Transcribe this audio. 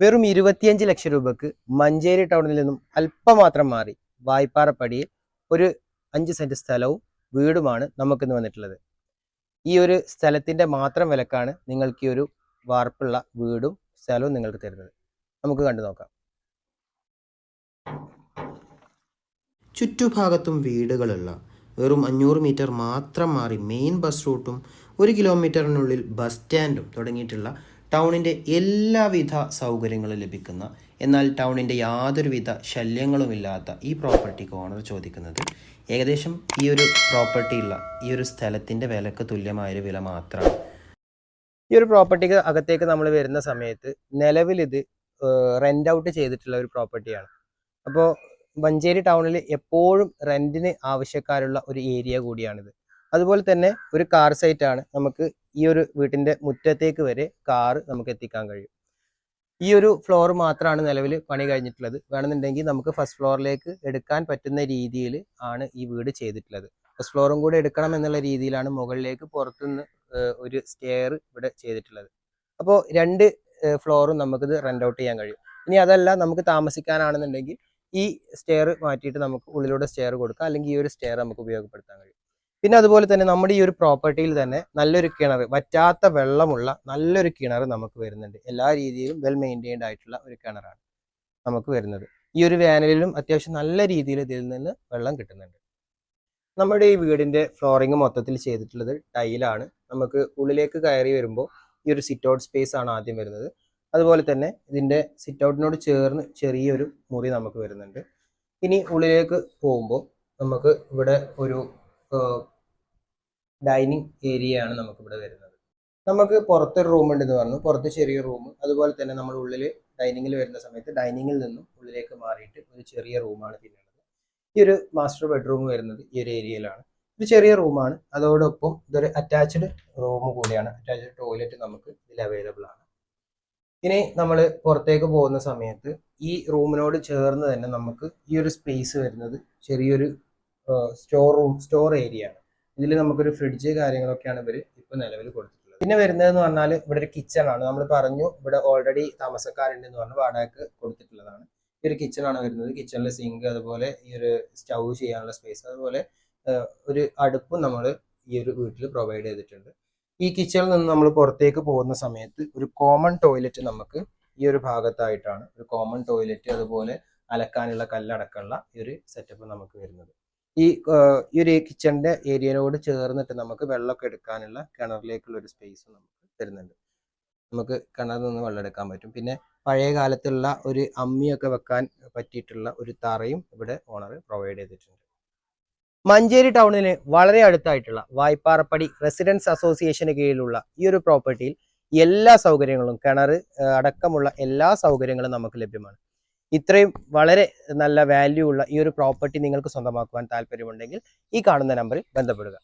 വെറും ഇരുപത്തിയഞ്ച് ലക്ഷം രൂപക്ക് മഞ്ചേരി ടൗണിൽ നിന്നും അല്പം മാത്രം മാറി വായ്പാറപ്പടിയിൽ ഒരു അഞ്ച് സെന്റ് സ്ഥലവും വീടുമാണ് നമുക്കിന്ന് വന്നിട്ടുള്ളത്. ഈ ഒരു സ്ഥലത്തിന്റെ മാത്രം വിലക്കാണ് നിങ്ങൾക്ക് ഈ ഒരു വാർപ്പുള്ള വീടും സ്ഥലവും നിങ്ങൾക്ക് തരുന്നത്. നമുക്ക് കണ്ടു നോക്കാം. ചുറ്റുഭാഗത്തും വീടുകളുള്ള വെറും അഞ്ഞൂറ് മീറ്റർ മാത്രം മാറി മെയിൻ ബസ് റൂട്ടും ഒരു കിലോമീറ്ററിനുള്ളിൽ ബസ് സ്റ്റാൻഡും തുടങ്ങിയിട്ടുള്ള ടൗണിന്റെ എല്ലാവിധ സൗകര്യങ്ങളും ലഭിക്കുന്ന എന്നാൽ ടൗണിന്റെ യാതൊരുവിധ ശല്യങ്ങളുമില്ലാത്ത ഈ പ്രോപ്പർട്ടിക്ക് ഓണർ ചോദിക്കുന്നത് ഏകദേശം ഈ ഒരു പ്രോപ്പർട്ടിയുള്ള ഈ ഒരു സ്ഥലത്തിന്റെ വിലക്ക് തുല്യമായൊരു വില മാത്രമാണ്. ഈ ഒരു പ്രോപ്പർട്ടിക്ക് അകത്തേക്ക് നമ്മൾ വരുന്ന സമയത്ത് നിലവിൽ ഇത് റെന്റ് ഔട്ട് ചെയ്തിട്ടുള്ള ഒരു പ്രോപ്പർട്ടിയാണ്. അപ്പോൾ മഞ്ചേരി ടൗണിൽ എപ്പോഴും റെന്റിന് ആവശ്യക്കാരുള്ള ഒരു ഏരിയ കൂടിയാണിത്. അതുപോലെ തന്നെ ഒരു കാർ സൈറ്റ് ആണ് നമുക്ക് ഈ ഒരു വീട്ടിന്റെ മുറ്റത്തേക്ക് വരെ കാർ നമുക്ക് എത്തിക്കാൻ കഴിയും. ഈ ഒരു ഫ്ലോർ മാത്രമാണ് നിലവിൽ പണി കഴിഞ്ഞിട്ടുള്ളത്. വേണമെന്നുണ്ടെങ്കിൽ നമുക്ക് ഫസ്റ്റ് ഫ്ലോറിലേക്ക് എടുക്കാൻ പറ്റുന്ന രീതിയിൽ ആണ് ഈ വീട് ചെയ്തിട്ടുള്ളത്. ഫസ്റ്റ് ഫ്ലോറും കൂടെ എടുക്കണം എന്നുള്ള രീതിയിലാണ് മുകളിലേക്ക് പുറത്തുനിന്ന് ഒരു സ്റ്റെയർ ഇവിടെ ചെയ്തിട്ടുള്ളത്. അപ്പോൾ രണ്ട് ഫ്ലോറും നമുക്കിത് റെന്റ് ഔട്ട് ചെയ്യാൻ കഴിയും. ഇനി അതല്ല നമുക്ക് താമസിക്കാനാണെന്നുണ്ടെങ്കിൽ ഈ സ്റ്റെയർ മാറ്റിയിട്ട് നമുക്ക് ഉള്ളിലൂടെ സ്റ്റെയർ കൊടുക്കാം. അല്ലെങ്കിൽ ഈ ഒരു സ്റ്റെയർ നമുക്ക് ഉപയോഗപ്പെടുത്താൻ കഴിയും. പിന്നെ അതുപോലെ തന്നെ നമ്മുടെ ഈ ഒരു പ്രോപ്പർട്ടിയിൽ തന്നെ നല്ലൊരു കിണർ വറ്റാത്ത വെള്ളമുള്ള നല്ലൊരു കിണർ നമുക്ക് വരുന്നുണ്ട്. എല്ലാ രീതിയിലും വെൽ മെയിന്റെയിൻഡ് ആയിട്ടുള്ള ഒരു കിണറാണ് നമുക്ക് വരുന്നത്. ഈ ഒരു വേനലിലും അത്യാവശ്യം നല്ല രീതിയിൽ ഇതിൽ നിന്ന് വെള്ളം കിട്ടുന്നുണ്ട്. നമ്മുടെ ഈ വീടിന്റെ ഫ്ലോറിങ് മൊത്തത്തിൽ ചെയ്തിട്ടുള്ളത് ടൈലാണ് നമുക്ക് ഉള്ളിലേക്ക് കയറി വരുമ്പോൾ ഈ ഒരു സിറ്റ് ഔട്ട് സ്പേസ് ആണ് ആദ്യം വരുന്നത്. അതുപോലെ തന്നെ ഇതിന്റെ സിറ്റ് ഔട്ടിനോട് ചേർന്ന് ചെറിയൊരു മുറി നമുക്ക് വരുന്നുണ്ട്. ഇനി ഉള്ളിലേക്ക് പോകുമ്പോൾ നമുക്ക് ഇവിടെ ഒരു ഡൈനിങ് ഏരിയ ആണ് നമുക്കിവിടെ വരുന്നത്. നമുക്ക് പുറത്തൊരു റൂം ഉണ്ടെന്ന് പറഞ്ഞു. പുറത്ത് ചെറിയ റൂം അതുപോലെ തന്നെ നമ്മൾ ഉള്ളിൽ ഡൈനിങ്ങിൽ വരുന്ന സമയത്ത് ഡൈനിങ്ങിൽ നിന്നും ഉള്ളിലേക്ക് മാറിയിട്ട് ഒരു ചെറിയ റൂമാണ് പിന്നുള്ളത് ഈ ഒരു മാസ്റ്റർ ബെഡ്റൂം വരുന്നത് ഈ ഒരു ഏരിയയിലാണ് ഒരു ചെറിയ റൂമാണ് അതോടൊപ്പം ഇതൊരു അറ്റാച്ച്ഡ് റൂം കൂടിയാണ്. അറ്റാച്ച്ഡ് ടോയ്ലറ്റ് നമുക്ക് ഇതിൽ അവൈലബിൾ ആണ്. ഇനി നമ്മൾ പുറത്തേക്ക് പോകുന്ന സമയത്ത് ഈ റൂമിനോട് ചേർന്ന് തന്നെ നമുക്ക് ഈ ഒരു സ്പേസ് വരുന്നത് ചെറിയൊരു സ്റ്റോർ റൂം സ്റ്റോർ ഏരിയ ആണ്. ഇതിൽ നമുക്കൊരു ഫ്രിഡ്ജ് കാര്യങ്ങളൊക്കെയാണ് ഇവർ ഇപ്പൊ നിലവിൽ കൊടുത്തിട്ടുള്ളത്. പിന്നെ വരുന്നതെന്ന് പറഞ്ഞാൽ ഇവിടെ ഒരു കിച്ചൺ ആണ്. നമ്മൾ പറഞ്ഞു ഇവിടെ ഓൾറെഡി താമസക്കാരുണ്ട് എന്ന് പറഞ്ഞ് വാടകയ്ക്ക് കൊടുത്തിട്ടുള്ളതാണ്. ഈ ഒരു കിച്ചൺ ആണ് വരുന്നത്. കിച്ചണിലെ സിങ്ക് അതുപോലെ ഈ ഒരു സ്റ്റൗ ചെയ്യാനുള്ള സ്പേസ് അതുപോലെ ഒരു അടുപ്പും നമ്മൾ ഈ ഒരു വീട്ടിൽ പ്രൊവൈഡ് ചെയ്തിട്ടുണ്ട്. ഈ കിച്ചണിൽ നിന്ന് നമ്മൾ പുറത്തേക്ക് പോകുന്ന സമയത്ത് ഒരു കോമൺ ടോയ്ലറ്റ് നമുക്ക് ഈ ഒരു ഭാഗത്തായിട്ടാണ്. ഒരു കോമൺ ടോയ്ലറ്റ് അതുപോലെ അലക്കാനുള്ള കല്ലടക്കമുള്ള ഈ ഒരു സെറ്റപ്പ് നമുക്ക് വരുന്നത്. ഈ ഈ ഒരു കിച്ചണിന്റെ ഏരിയയോട് ചേർന്നിട്ട് നമുക്ക് വെള്ളമൊക്കെ എടുക്കാനുള്ള കിണറിലേക്കുള്ള ഒരു സ്പേസ് നമുക്ക് തരുന്നുണ്ട്. നമുക്ക് കിണറിൽ നിന്ന് വെള്ളം എടുക്കാൻ പറ്റും. പിന്നെ പഴയ കാലത്തുള്ള ഒരു അമ്മിയൊക്കെ വെക്കാൻ പറ്റിയിട്ടുള്ള ഒരു തറയും ഇവിടെ ഓണർ പ്രൊവൈഡ് ചെയ്തിട്ടുണ്ട്. മഞ്ചേരി ടൗണിന് വളരെ അടുത്തായിട്ടുള്ള വായ്പാറപ്പടി റെസിഡൻസ് അസോസിയേഷന് കീഴിലുള്ള ഈ ഒരു പ്രോപ്പർട്ടിയിൽ എല്ലാ സൗകര്യങ്ങളും കിണർ അടക്കമുള്ള എല്ലാ സൗകര്യങ്ങളും നമുക്ക് ലഭ്യമാണ്. ഇത്രയും വളരെ നല്ല വാല്യൂ ഉള്ള ഈ ഒരു പ്രോപ്പർട്ടി നിങ്ങൾക്ക് സ്വന്തമാക്കുവാൻ താല്പര്യമുണ്ടെങ്കിൽ ഈ കാണുന്ന നമ്പറിൽ ബന്ധപ്പെടുക.